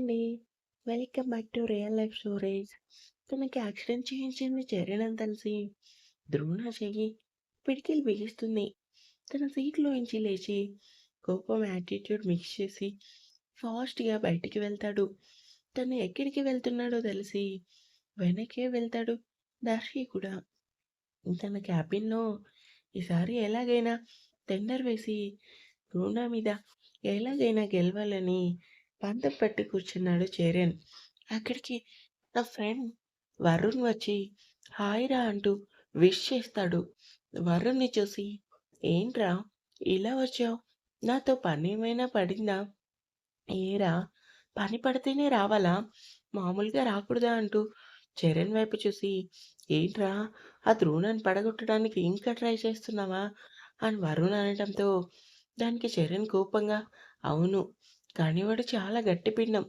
అండి. Welcome back to real life stories. తనకి accident చేయించింది చరణ్ తెలిసి ద్రోణ చెయ్యి పిడికిలి బిగిస్తుంది. తన సీట్‌లోంచి లేచి కోపం, యాటిట్యూడ్ మిక్స్ చేసి ఫాస్ట్‌గా బయటికి వెళ్తాడు. తను ఎక్కడికి వెళ్తున్నాడో తెలిసి వెనకే వెళ్తాడు దర్శి కూడా. తన క్యాబిన్‌లో ఈసారి ఎలాగైనా టెండర్ వేసి ద్రోణ మీద ఎలాగైనా గెలవాలని పంతం పట్టి కూర్చున్నాడు చరణ్. అక్కడికి నా ఫ్రెండ్ వరుణ్ వచ్చి హాయ్ రా అంటూ విష్ చేస్తాడు. వరుణ్‌ని చూసి ఏంట్రా ఇలా వచ్చావు? నాతో పని ఏమైనా పడిందా? ఏరా పని పడితేనే రావాలా? మామూలుగా రాకూడదా? అంటూ చరణ్ వైపు చూసి ఏంట్రా ఆ ద్రోణాన్ని పడగొట్టడానికి ఇంకా ట్రై చేస్తున్నావా? అని వరుణ్ అనడంతో దానికి చరణ్ కోపంగా అవును. కానీ వాడు చాలా గట్టి పిండం.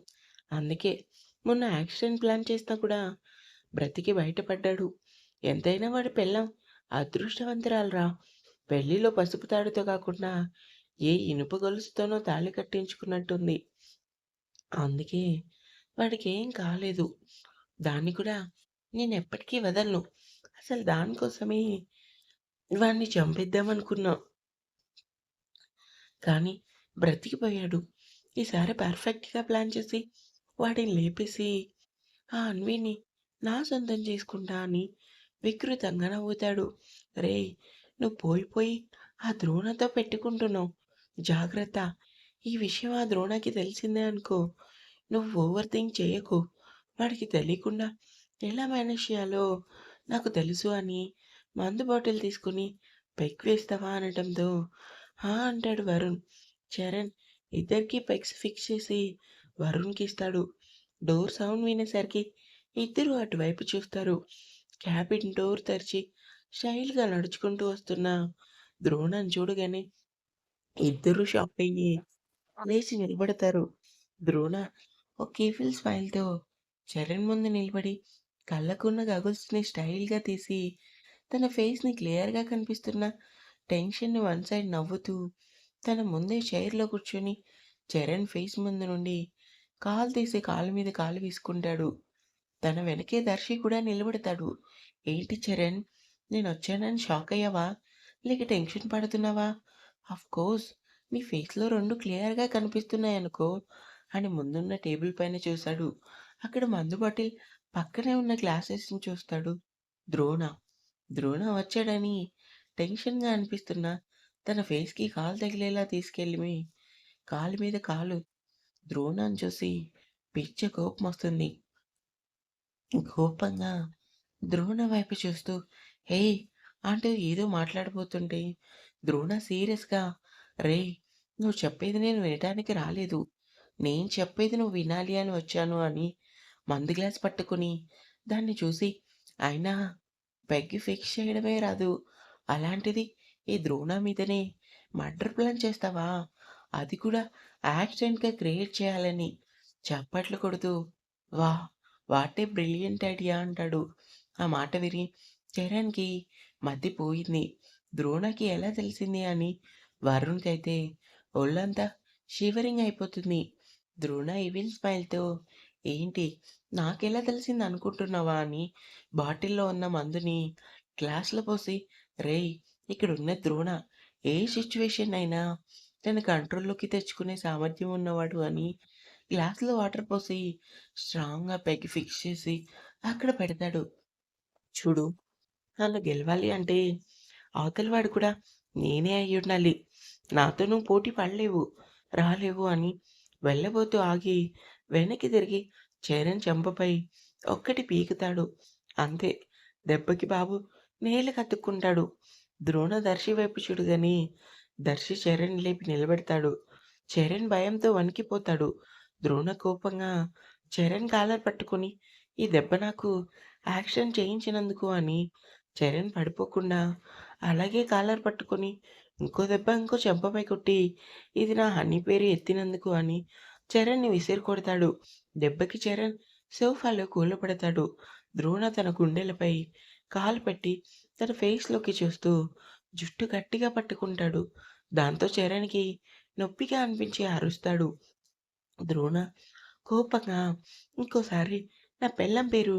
అందుకే మొన్న యాక్సిడెంట్ ప్లాన్ చేసినా కూడా బ్రతికి బయటపడ్డాడు. ఎంతైనా వాడి పెళ్ళాం అదృష్టవంతురాలురా. పెళ్ళిలో పసుపు తాడుతో కాకుండా ఏ ఇనుప గొలుసుతోనో తాళి కట్టించుకున్నట్టుంది. అందుకే వాడికేం కాలేదు. దాన్ని కూడా నేను ఎప్పటికీ వదలను. అసలు దానికోసమే వాడిని చంపేద్దామనుకున్నా. కానీ బ్రతికిపోయాడు. ఈసారి పర్ఫెక్ట్‌గా ప్లాన్ చేసి వాడిని లేపేసి ఆ అన్విని నా సొంతం చేసుకుంటా అని వికృతంగా నవ్వుతాడు. రేయ్! నువ్వు పోయి పోయి ఆ ద్రోణతో పెట్టుకుంటున్నావు. జాగ్రత్త. ఈ విషయం ఆ ద్రోణకి తెలిసిందే అనుకో నువ్వు ఓవర్ థింక్ చేయకు. వాడికి తెలియకుండా ఎలా మేనేజ్ చేయాలో నాకు తెలుసు అని మందు బాటిల్ తీసుకొని పెగ్ వేస్తావా అనటంతో హా అంటాడు వరుణ్. చరణ్ ఇద్దరికీ పెగ్స్ ఫిక్స్ చేసి వరుణ్‌కి ఇస్తాడు. డోర్ సౌండ్ వినేసరికి ఇద్దరు అటువైపు చూస్తారు. క్యాబిన్ డోర్ తెరిచి స్టైల్‌గా నడుచుకుంటూ వస్తున్న ద్రోణని చూడగానే ఇద్దరూ షాక్ అయ్యి లేచి నిలబడతారు. ద్రోణ ఒక కేఫిల్ స్మైల్‌తో చరణ్ ముందు నిలబడి కళ్ళకున్న గగుల్స్‌ని స్టైల్‌గా తీసి తన ఫేస్‌ని క్లియర్‌గా కనిపిస్తున్న టెన్షన్‌ని వన్ సైడ్ నవ్వుతూ తన ముందే చైర్‌లో కూర్చొని చరణ్ ఫేస్ ముందు నుండి కాలు తీసి కాలు మీద కాలు వేసుకుంటాడు. తన వెనకే దర్శి కూడా నిలబడతాడు. ఏంటి చరణ్ నేను వచ్చానని షాక్ అయ్యావా? లేక టెన్షన్ పడుతున్నావా? అఫ్‌కోర్స్ నీ ఫేస్‌లో రెండు క్లియర్‌గా కనిపిస్తున్నాయనుకో అని ముందున్న టేబుల్ పైన చూశాడు. అక్కడ మందు బాటిల్ పక్కనే ఉన్న గ్లాసెస్‌ని చూస్తాడు ద్రోణ. ద్రోణ వచ్చాడని టెన్షన్‌గా అనిపిస్తున్నా తన ఫేస్‌కి కాలు తగిలేలా తీసుకెళ్ళి కాలు మీద కాలు ద్రోణాన్ని చూసి పిచ్చ కోపమొస్తుంది. కోపంగా ద్రోణ వైపు చూస్తూ హే అంటూ ఏదో మాట్లాడబోతుంటే ద్రోణ సీరియస్‌గా రేయ్! నువ్వు చెప్పేది నేను వినటానికి రాలేదు. నేను చెప్పేది నువ్వు వినాలి అని వచ్చాను అని మందు గ్లాస్ పట్టుకుని దాన్ని చూసి అయినా పెగ్గి ఫిక్స్ చేయడమే రాదు. అలాంటిది ఈ ద్రోణ మీదనే మర్డర్ ప్లాన్ చేస్తావా? అది కూడా యాక్సిడెంట్‌గా క్రియేట్ చేయాలని చప్పట్లు కొడుతూ వా వాటే బ్రిలియంట్ ఐడియా అంటాడు. ఆ మాట విరి చరణ్‌కి మతి పోయింది. ద్రోణకి ఎలా తెలిసింది అని వరుణ్‌కైతే ఒళ్ళంతా షివరింగ్ అయిపోతుంది. ద్రోణ ఈవిల్ స్మైల్‌తో ఏంటి నాకెలా తెలిసింది అనుకుంటున్నావా అని బాటిల్‌లో ఉన్న మందుని గ్లాస్‌లో పోసి రేయ్! ఇక్కడ ఉన్న ద్రోణ. ఏ సిచ్యువేషన్ అయినా తన కంట్రోల్‌లోకి తెచ్చుకునే సామర్థ్యం ఉన్నవాడు అని గ్లాస్‌లో వాటర్ పోసి స్ట్రాంగ్‌గా పెగ్ ఫిక్స్ చేసి అక్కడ పెడతాడు. చూడు నన్ను గెలవాలి అంటే అవతలివాడు కూడా నేనే అయ్యుండాలి. నాతో నువ్వు పోటీ పడలేవు, రాలేవు అని వెళ్ళబోతూ ఆగి వెనక్కి తిరిగి చరణ్ చెంపపై ఒక్కటి పీకుతాడు. అంతే దెబ్బకి బాబు నేల కత్తుక్కుంటాడు ద్రోణ దర్శి వైపు చూడగానే దర్శి చరణ్ లేపి నిలబెడతాడు. చరణ్ భయంతో వణికిపోతాడు. ద్రోణ కోపంగా చరణ్ కాలర్ పట్టుకొని ఈ దెబ్బ నాకు యాక్షన్ చేయించినందుకు అని చరణ్ పడిపోకుండా అలాగే కాలర్ పట్టుకొని ఇంకో దెబ్బ ఇంకో చెంపపై కొట్టి ఇది నా హనీ పేరు ఎత్తినందుకు అని చరణ్‌ని విసిరి కొడతాడు. దెబ్బకి చరణ్ సోఫాలో కూలపడతాడు ద్రోణ తన గుండెలపై కాలు పెట్టి తన ఫేస్‌లోకి చూస్తూ జుట్టు గట్టిగా పట్టుకుంటాడు. దాంతో చరణ్‌కి నొప్పిగా అనిపించి అరుస్తాడు. ద్రోణ కోపంగా ఇంకోసారి నా పెళ్ళం పేరు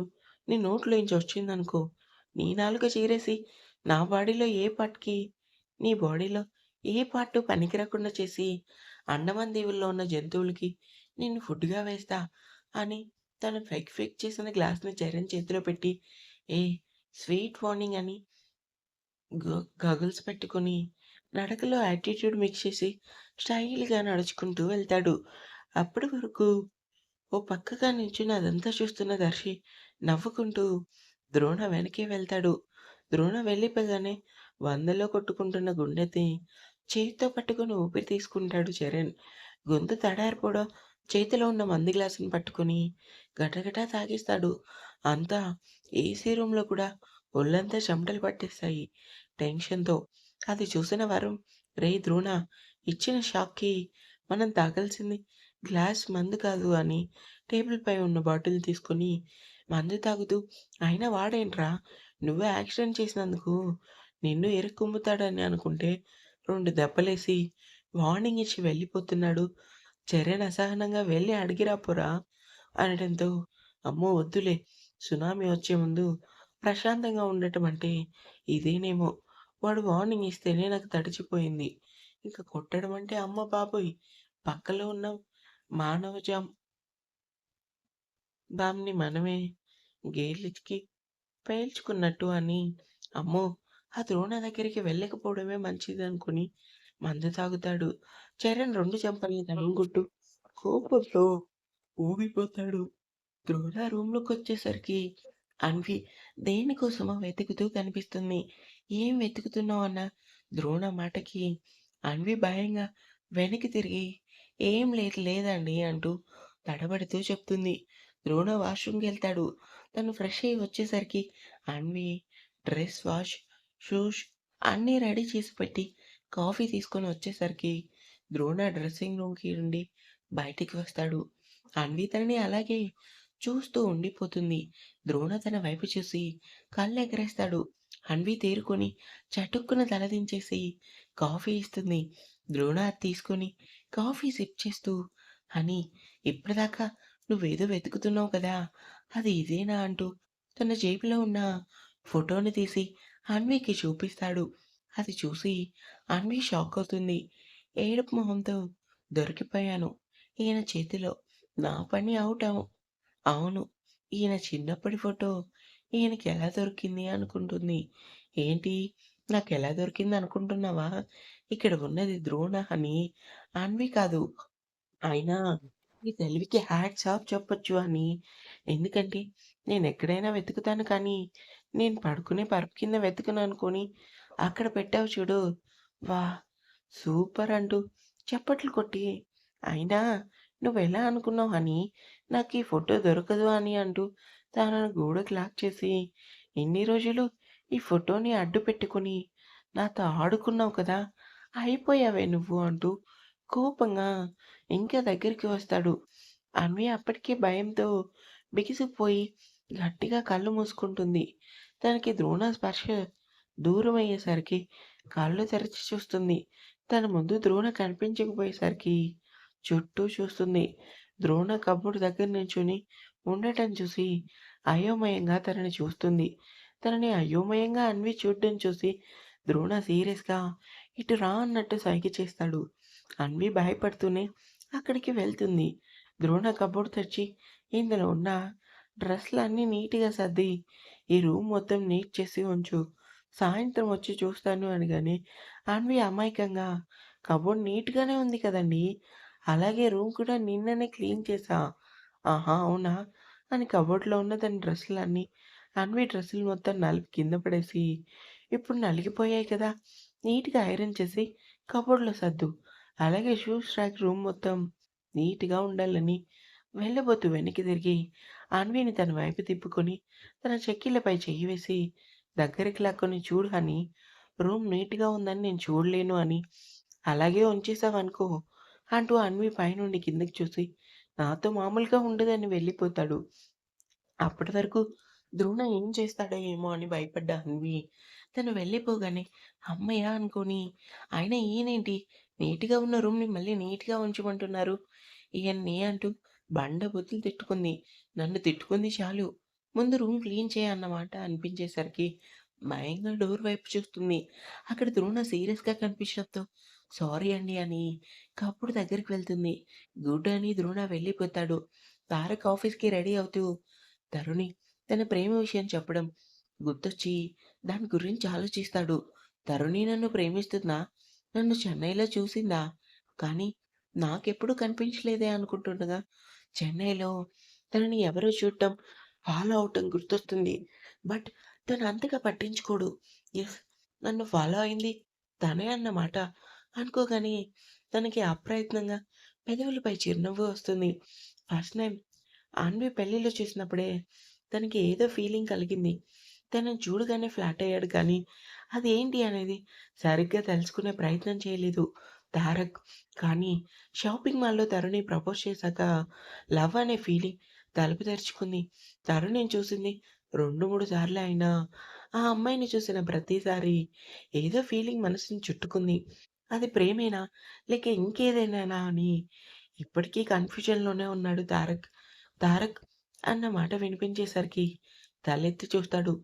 నీ నోట్లోంచి వచ్చిందనుకో, నీ నాలుక చీరేసి నా బాడీలో ఏ పార్ట్‌కి, నీ బాడీలో ఏ పార్ట్ పనికిరకుండా చేసి, అండమాన్ దీవుల్లో ఉన్న జంతువులకి నిన్ను ఫుడ్‌గా వేస్తా అని తను ఫెక్ ఫెక్ చేసిన గ్లాస్‌ని చరణ్ చేతిలో పెట్టి, ఏ స్వీట్ వార్నింగ్ అని గగుల్స్ పెట్టుకొని, నడకలో యాటిట్యూడ్ మిక్స్ చేసి స్టైల్‌గా నడుచుకుంటూ వెళ్తాడు. అప్పటి వరకు ఓ పక్కగా నించుని అదంతా చూస్తున్న దర్శి నవ్వుకుంటూ ద్రోణ వెనకే వెళ్తాడు. ద్రోణ వెళ్ళిపోగానే వందలో కొట్టుకుంటున్న గుండెని చేతితో పట్టుకుని ఊపిరి తీసుకుంటాడు చరణ్. గొంతు తడారిపోవడం చేతిలో ఉన్న మంది గ్లాసుని పట్టుకొని గటగటా తాగిస్తాడు అంతా ఏసీ రూమ్‌లో కూడా ఒళ్ళంతా చెమటలు పట్టేస్తాయి టెన్షన్‌తో. అది చూసిన వారు రే ద్రోణ ఇచ్చిన షాక్‌కి మనం తాగాల్సింది గ్లాస్ మందు కాదు అని టేబుల్‌పై ఉన్న బాటిల్ తీసుకొని మందు తాగుతూ అయినా వాడేంట్రా నువ్వే యాక్సిడెంట్ చేసినందుకు నిన్ను ఎరుక్కుమ్ముతాడని అనుకుంటే రెండు దెబ్బలేసి వార్నింగ్ ఇచ్చి వెళ్ళిపోతున్నాడు. చర్యను అసహనంగా వెళ్ళి అడిగిరా పోరా అనడంతో అమ్మో వద్దులే సునామీ వచ్చే ముందు ప్రశాంతంగా ఉండటం అంటే ఇదేనేమో వాడు వార్నింగ్ ఇస్తేనే నాకు తడిచిపోయింది. ఇంక కొట్టడం అంటే అమ్మ బాబోయ్! పక్కలో ఉన్న మానవజాం బామ్ని మనమే గేలికి పేల్చుకున్నట్టు అని అమ్మో! ఆ ద్రోణ దగ్గరికి వెళ్ళకపోవడమే మంచిదనుకుని మందు తాగుతాడు. చరణ్ రెండు చెంపల్ని తడుముకుంటూ కోపంతో ఊగిపోతాడు. ద్రోణ రూమ్లోకి వచ్చేసరికి అన్వి దేనికోసమో వెతుకుతూ కనిపిస్తుంది. ఏం వెతుకుతున్నావు అన్న ద్రోణ మాటకి అన్వి భయంగా వెనక్కి తిరిగి ఏం లేదు లేదండి అంటూ తడబడుతూ చెప్తుంది. ద్రోణ వాష్‌రూమ్‌కెళ్తాడు. తను ఫ్రెష్ అయ్యి వచ్చేసరికి అన్వి డ్రెస్ వాష్, షూస్ అన్నీ రెడీ చేసి పెట్టి కాఫీ తీసుకొని వచ్చేసరికి ద్రోణ డ్రెస్సింగ్ రూమ్‌కి నుండి బయటికి వస్తాడు. అన్వి తనని అలాగే చూస్తూ ఉండిపోతుంది. ద్రోణ తన వైపు చూసి కళ్ళెగరేస్తాడు. అన్వి తేరుకొని చటుక్కున తలదించేసి కాఫీ ఇస్తుంది. ద్రోణ తీసుకొని కాఫీ సిప్ చేస్తూ హనీ ఇప్పటిదాకా నువ్వేదో వెతుకుతున్నావు కదా! అది ఇదేనా అంటూ తన జేబులో ఉన్న ఫోటోని తీసి అన్వికి చూపిస్తాడు. అది చూసి అన్వి షాక్ అవుతుంది. ఏడుపు మొహంతో దొరికిపోయాను ఈయన చేతిలో. నా పని అవుట్ అవు అవును. ఈయన చిన్నప్పటి ఫోటో ఈయనకి ఎలా దొరికింది అనుకుంటుంది. ఏంటి నాకు ఎలా దొరికింది అనుకుంటున్నావా? ఇక్కడ ఉన్నది ద్రోణ అని అన్వి కాదు. అయినా ఈ తెలివికి హ్యాట్స్ ఆఫ్ చెప్పొచ్చు అని. ఎందుకంటే నేను ఎక్కడైనా వెతుకుతాను కానీ, నేను పడుకునే పరుపు కింద వెతుకును అనుకొని అక్కడ పెట్టావు చూడు. వా సూపర్ అంటూ చప్పట్లు కొట్టి, అయినా నువ్వు ఎలా అనుకున్నావు అని నాకు ఈ ఫోటో దొరకదు అని అంటూ తనను గోడకు లాక్ చేసి, ఇన్ని రోజులు ఈ ఫోటోని అడ్డు పెట్టుకొని నాతో ఆడుకున్నావు కదా! అయిపోయావే నువ్వు అంటూ కోపంగా ఇంకా దగ్గరికి వస్తాడు. అన్వి అప్పటికే భయంతో బిగిసిపోయి గట్టిగా కళ్ళు మూసుకుంటుంది. తనకి ద్రోణ స్పర్శ దూరం అయ్యేసరికి కళ్ళు తెరిచి చూస్తుంది. తన ముందు ద్రోణ కనిపించకపోయేసరికి చుట్టూ చూస్తుంది. ద్రోణ కబోర్డ్ దగ్గర నుంచుని ఉండటం చూసి అయోమయంగా తనని చూస్తుంది. తనని అయోమయంగా అన్వి చూడటం చూసి ద్రోణ సీరియస్‌గా ఇటు రా అన్నట్టు సైకి చేస్తాడు. అన్వి భయపడుతూనే అక్కడికి వెళ్తుంది. ద్రోణ కబోర్డ్ తెచ్చి ఇందులో ఉన్న డ్రెస్‌లన్నీ నీట్‌గా సర్ది ఈ రూమ్ మొత్తం నీట్ చేసి ఉంచు. సాయంత్రం వచ్చి చూస్తాను అనగానే అన్వి అమాయకంగా కబోర్డ్ నీట్‌గానే ఉంది కదండీ! అలాగే రూమ్ కూడా నిన్ననే క్లీన్ చేసా ఆహా! అవునా? అని కబోర్డ్‌లో ఉన్న దాని డ్రెస్సులన్నీ అన్వి డ్రెస్సులు మొత్తం నలిపి కింద పడేసి, ఇప్పుడు నలిగిపోయాయి కదా! నీట్‌గా ఐరన్ చేసి కబోర్డ్‌లో సర్దు. అలాగే షూస్ ర్యాక్ రూమ్ మొత్తం నీట్‌గా ఉండాలని వెళ్ళబోతూ వెనక్కి తిరిగి అన్విని తన వైపు తిప్పుకొని తన చెక్కిళ్ళపై చెయ్యి వేసి దగ్గరికి లాక్కొని చూడు అని రూమ్ నీట్‌గా ఉందని నేను చూడలేను అని. అలాగే ఉంచేసావనుకో అంటూ అన్వి పైనుండి కిందకి చూసి నాతో మామూలుగా ఉండదని వెళ్ళిపోతాడు. అప్పటి వరకు ద్రోణ ఏం చేస్తాడో ఏమో అని భయపడ్డా అన్వి తను వెళ్ళిపోగానే హమ్మయ్య! అనుకోని అయినా ఈయనేంటి నీట్‌గా ఉన్న రూమ్‌ని మళ్ళీ నీట్‌గా ఉంచమంటున్నారు ఇవన్నీ అంటూ బండ బొత్తులు తిట్టుకుంది. నన్ను తిట్టుకుంది చాలు. ముందు రూమ్ క్లీన్ చేయన్నమాట అనిపించేసరికి భయంగా డోర్ వైపు చూస్తుంది. అక్కడ ద్రోణ సీరియస్‌గా కనిపించడంతో సారీ అండి అని కప్పుడు దగ్గరికి వెళ్తుంది. గుడ్ అని ద్రోణ వెళ్ళిపోతాడు. తారక్ ఆఫీస్‌కి రెడీ అవుతూ తరుణి తన ప్రేమ విషయం చెప్పడం గుర్తొచ్చి దాని గురించి ఆలోచిస్తాడు. తరుణి నన్ను ప్రేమిస్తుందా? నన్ను చెన్నైలో చూసిందా? కానీ నాకెప్పుడు కనిపించలేదే అనుకుంటుండగా చెన్నైలో తనని ఎవరో చూడటం, ఫాలో అవ్వటం గుర్తొస్తుంది. బట్ తను అంతగా పట్టించుకోడు. ఎస్ నన్ను ఫాలో అయింది తనే అన్నమాట అనుకోగానే తనకి అప్రయత్నంగా పెదవులపై చిరునవ్వు వస్తుంది. ఫస్ట్ టైం ఆన్వి పెళ్ళిలో చూసినప్పుడే తనకి ఏదో ఫీలింగ్ కలిగింది. తనని చూడగానే ఫ్లాట్ అయ్యాడు కానీ అది ఏంటి అనేది సరిగ్గా తెలుసుకునే ప్రయత్నం చేయలేదు తారక్. కానీ షాపింగ్ మాల్‌లో తరుణి ప్రపోజ్ చేశాక లవ్ అనే ఫీలింగ్ తలుపు తెరుచుకుంది. తరుణిని చూసింది రెండు మూడు సార్లు అయినా ఆ అమ్మాయిని చూసిన ప్రతిసారి ఏదో ఫీలింగ్ మనసుని చుట్టుకుంది. అది ప్రేమేనా? లేక ఇంకేదైనానా అని ఇప్పటికీ కన్‌ఫ్యూజన్‌లోనే ఉన్నాడు తారక్. తారక్ అన్న మాట వినిపించేసరికి తలెత్తి చూస్తాడు.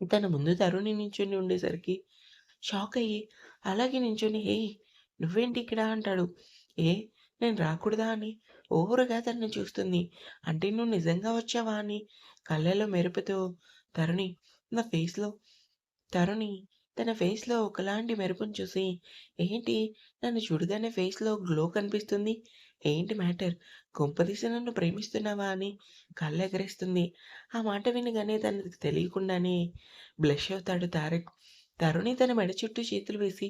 తన ముందు తరుణి నించుని ఉండేసరికి షాక్ అయ్యి అలాగే నించుని ఏ నువ్వేంటి ఇక్కడ?" అంటాడు. "ఏ నేను రాకూడదా?" అని ఓవర్‌గా తనని చూస్తుంది. "అంటే నువ్వు నిజంగా వచ్చావా?" అని కళ్ళలో మెరుపుతో తరుణి నా ఫేస్‌లో తరుణి తన ఫేస్‌లో ఒకలాంటి మెరుపును చూసి "ఏంటి నన్ను చూడగానే ఫేస్‌లో గ్లో కనిపిస్తుంది. ఏంటి మ్యాటర్? కొంపదీసి నన్ను ప్రేమిస్తున్నావా?" అని కళ్ళెగరేస్తుంది. ఆ మాట వినగానే తనకి తెలియకుండానే బ్లష్ అవుతాడు తారక్. తరుణి తన మెడ చుట్టూ చేతులు వేసి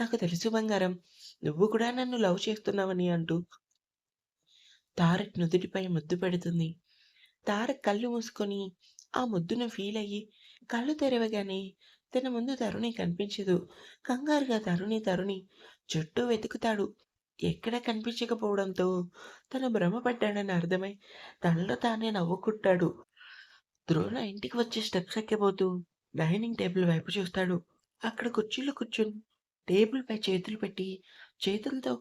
"నాకు తెలుసు బంగారం. నువ్వు కూడా నన్ను లవ్ చేస్తున్నావని" అంటూ తారక్ నుదుటిపై ముద్దు పెడుతుంది. తారక్ కళ్ళు మూసుకొని ఆ ముద్దును ఫీల్ అయ్యి కళ్ళు తెరవగానే తన ముందు తరుణి కనిపించదు. కంగారుగా తరుణి తరుణి చుట్టూ వెతుకుతాడు. ఎక్కడ కనిపించకపోవడంతో తను భ్రమపడ్డాడని అర్థమై తనలో తానే నవ్వుకుంటాడు. ద్రోణ ఇంటికి వచ్చి స్టెప్స్ ఎక్కబోతూ డైనింగ్ టేబుల్ వైపు చూస్తాడు. అక్కడ కుర్చీలో కూర్చొని టేబుల్‌పై చేతులు పెట్టి చేతులతో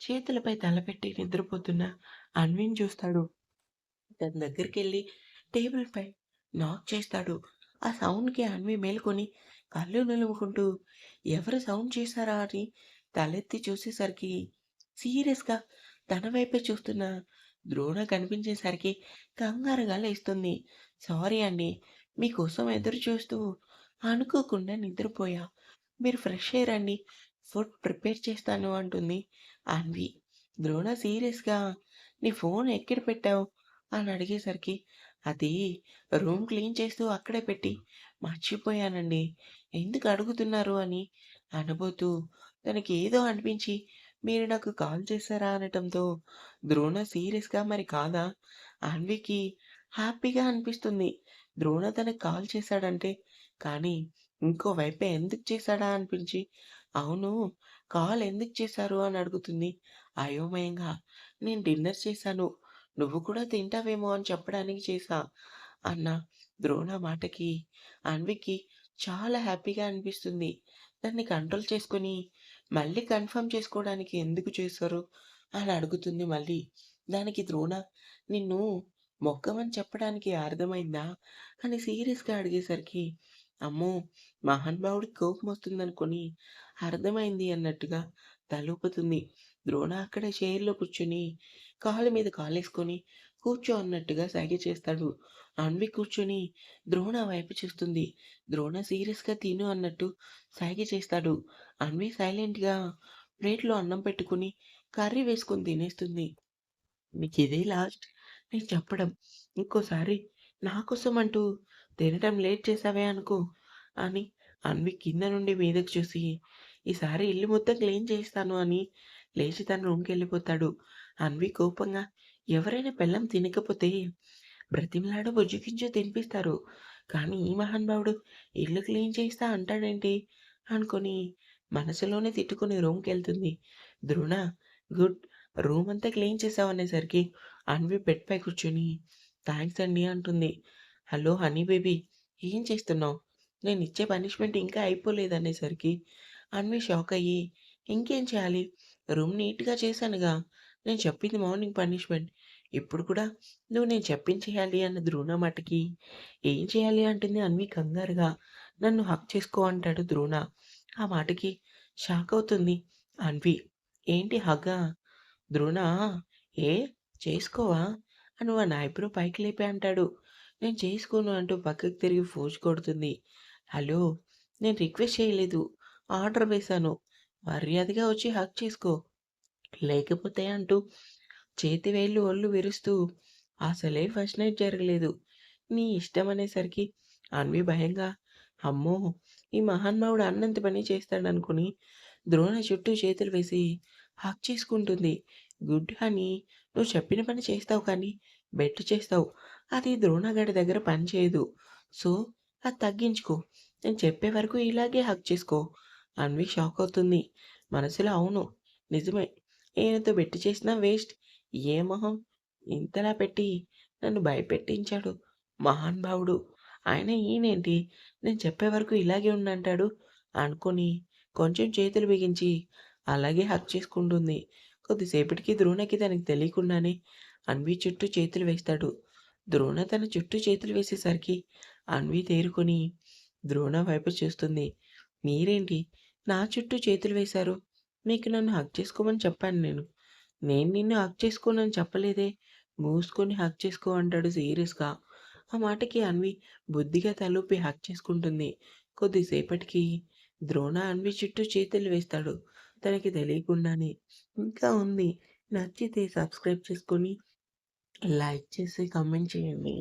చేతులపై తల పెట్టి నిద్రపోతున్న అన్విన్ చూస్తాడు. తన దగ్గరికి వెళ్ళి టేబుల్‌పై నాక్ చేస్తాడు. ఆ సౌండ్‌కి అన్వి మేలుకొని కళ్ళు నిలుముకుంటూ ఎవరు సౌండ్ చేశారా అని తలెత్తి చూసేసరికి సీరియస్‌గా తన వైపే చూస్తున్న ద్రోణ కనిపించేసరికి కంగారుగా లేస్తుంది. సారీ అండి. మీకోసం ఎదురు చూస్తూ అనుకోకుండా నిద్రపోయా. మీరు ఫ్రెష్ అయ్యి రండి. ఫుడ్ ప్రిపేర్ చేస్తాను అంటుంది అన్వి. ద్రోణ సీరియస్‌గా నీ ఫోన్ ఎక్కడ పెట్టావు? అని అడిగేసరికి అది రూమ్ క్లీన్ చేస్తూ అక్కడే పెట్టి మర్చిపోయానండి. ఎందుకు అడుగుతున్నారు అని అనబోతూ తనకి ఏదో అనిపించి మీరు నాకు కాల్ చేశారా అనటంతో ద్రోణ సీరియస్‌గా మరి కాదా? అన్వికి హ్యాపీగా అనిపిస్తుంది. ద్రోణ తనకు కాల్ చేశాడంటే కానీ ఇంకోవైపు ఎందుకు చేశాడా అనిపించి అవును కాల్ ఎందుకు చేశారు అని అడుగుతుంది అయోమయంగా. నేను డిన్నర్ చేశాను. నువ్వు కూడా తింటావేమో అని చెప్పడానికి చేశా అన్న ద్రోణ మాటకి అన్వికి చాలా హ్యాపీగా అనిపిస్తుంది. దాన్ని కంట్రోల్ చేసుకొని మళ్ళీ కన్ఫర్మ్ చేసుకోవడానికి ఎందుకు చేశారు అని అడుగుతుంది మళ్ళీ. దానికి ద్రోణ నిన్ను మొక్కమని చెప్పడానికి అర్థమైందా? అని సీరియస్‌గా అడిగేసరికి అమ్మో! మహానుభావుడికి కోపమొస్తుందనుకోని అర్థమైంది అన్నట్టుగా తలూపుతుంది. ద్రోణ అక్కడ చైర్‌లో కూర్చొని కాలు మీద కాలేసుకొని కూర్చో అన్నట్టుగా సాగి చేస్తాడు. అన్వి కూర్చొని ద్రోణ వైపు చూస్తుంది. ద్రోణ సీరియస్‌గా తిను అన్నట్టు సాగి చేస్తాడు. అన్వి సైలెంట్‌గా ప్లేట్‌లో అన్నం పెట్టుకుని కర్రీ వేసుకొని తినేస్తుంది. మీకు ఇదే లాస్ట్ నేను చెప్పడం. ఇంకోసారి నా కోసం అంటూ తినడం లేట్ చేశావే అనుకో అని అన్వి కింద నుండి మీదకు చూసి ఈసారి ఇల్లు మొత్తం క్లీన్ చేస్తాను అని లేచి తన రూమ్కి వెళ్ళిపోతాడు అన్వి కోపంగా ఎవరైనా బెల్లం తినకపోతే బ్రతిమలాడ బుజ్జగించి తినిపిస్తారు. కానీ ఈ మహానుభావుడు ఇల్లు క్లీన్ చేస్తా అంటాడేంటి అనుకొని మనసులోనే తిట్టుకుని రూమ్కి వెళ్తుంది ద్రోణ గుడ్ రూమ్ అంతా క్లీన్ చేశావనేసరికి అన్వి బెడ్‌పై కూర్చొని థ్యాంక్స్ అండి అంటుంది. హలో హనీ బేబీ ఏం చేస్తున్నావు? నేను ఇచ్చే పనిష్మెంట్ ఇంకా అయిపోలేదు అనేసరికి అన్వి షాక్ అయ్యి ఇంకేం చేయాలి? రూమ్ నీట్‌గా చేశానుగా. నేను చెప్పింది మార్నింగ్ పనిష్మెంట్. ఇప్పుడు కూడా నువ్వు నేను చెప్పించేయాలి అన్న ద్రోణ మాటకి ఏం చేయాలి అంటుంది అన్వి కంగారుగా. నన్ను హక్ చేసుకో అంటాడు ద్రోణ. ఆ మాటకి షాక్ అవుతుంది అన్వి. ఏంటి హగ్గా? ద్రోణ ఏ చేసుకోవా? అని వాని ఐబ్రో పైకి లేపి అంటాడు. నేను చేసుకోను అంటూ పక్కకి తిరిగి ఫోజ్ కొడుతుంది. హలో! నేను రిక్వెస్ట్ చేయలేదు. ఆర్డర్ వేశాను. మర్యాదగా వచ్చి హక్ చేసుకో. లేకపోతే అంటూ చేతి వేళ్ళు ఒళ్ళు విరుస్తూ అసలే ఫస్ట్ నైట్ జరగలేదు. నీ ఇష్టం అనేసరికి అన్వి భయంగా అమ్మో! ఈ మహాన్మావుడు అన్నంత పని చేస్తాడనుకుని ద్రోణ చుట్టూ చేతులు వేసి హక్ చేసుకుంటుంది. గుడ్ అని నువ్వు చెప్పిన పని చేస్తావు కానీ బెట్టు చేస్తావు. అది ద్రోణగడి దగ్గర పని చేయదు. సో అది తగ్గించుకో. నేను చెప్పే వరకు ఇలాగే హక్ చేసుకో. అన్వి షాక్ అవుతుంది. మనసులో అవును నిజమే. ఈయనతో పెట్టి చేసిన వేస్ట్. ఏ మొహం ఇంతలా పెట్టి నన్ను భయపెట్టించాడు మహానుభావుడు. ఆయన ఈయనేంటి నేను చెప్పే వరకు ఇలాగే ఉండంటాడు అనుకొని కొంచెం చేతులు బిగించి అలాగే హక్ చేసుకుంటుంది. కొద్దిసేపటికి ద్రోణకి తనకి తెలియకుండానే అన్వి చుట్టూ చేతులు వేస్తాడు. ద్రోణ తన చుట్టూ చేతులు వేసేసరికి అన్వి తేరుకొని ద్రోణ వైపు చూస్తుంది. మీరేంటి నా చుట్టూ చేతులు వేశారు? మీకు నన్ను హక్ చేసుకోమని చెప్పాను నేను. నేను నిన్ను హక్ చేసుకోనని చెప్పలేదే. మూసుకొని హక్ చేసుకో అంటాడు సీరియస్‌గా. ఆ మాటకి అన్వి బుద్ధిగా తలూపి హక్ చేసుకుంటుంది. కొద్దిసేపటికి ద్రోణ అన్వి చుట్టూ చేతులు వేస్తాడు. తనకి తెలియకుండానే. ఇంకా ఉంది. నచ్చితే సబ్స్క్రైబ్ చేసుకొని, లైక్ చేసి, కమెంట్ చేయండి.